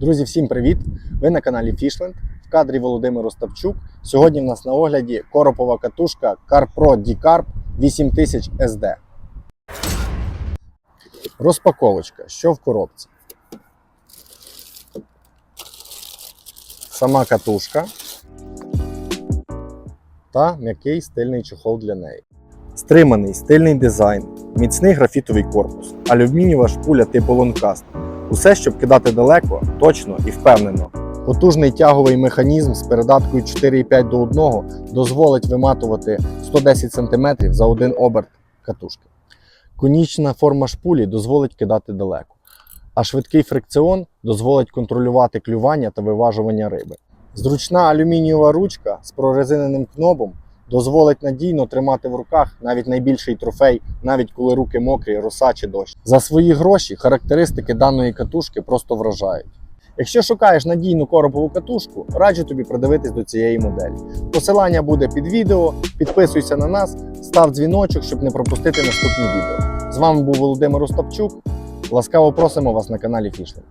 Друзі, всім привіт! Ви на каналі Fishland. В кадрі Володимир Остапчук. Сьогодні в нас на огляді коропова катушка CarPro D-Carp 8000 SD. Розпаковочка. Що в коробці? Сама катушка та м'який стильний чохол для неї. Стриманий стильний дизайн, міцний графітовий корпус, алюмінієва шпуля типу лонкаст. Усе, щоб кидати далеко, точно і впевнено. Потужний тяговий механізм з передаткою 4,5 до 1 дозволить виматувати 110 см за один оберт катушки. Конічна форма шпулі дозволить кидати далеко, а швидкий фрикціон дозволить контролювати клювання та виважування риби. Зручна алюмінієва ручка з прорезиненим кнобом дозволить надійно тримати в руках навіть найбільший трофей, навіть коли руки мокрі, роса чи дощ. За свої гроші характеристики даної катушки просто вражають. Якщо шукаєш надійну коропову катушку, раджу тобі придивитись до цієї моделі. Посилання буде під відео. Підписуйся на нас, став дзвіночок, щоб не пропустити наступні відео. З вами був Володимир Остапчук. Ласкаво просимо вас на каналі Фішлинг.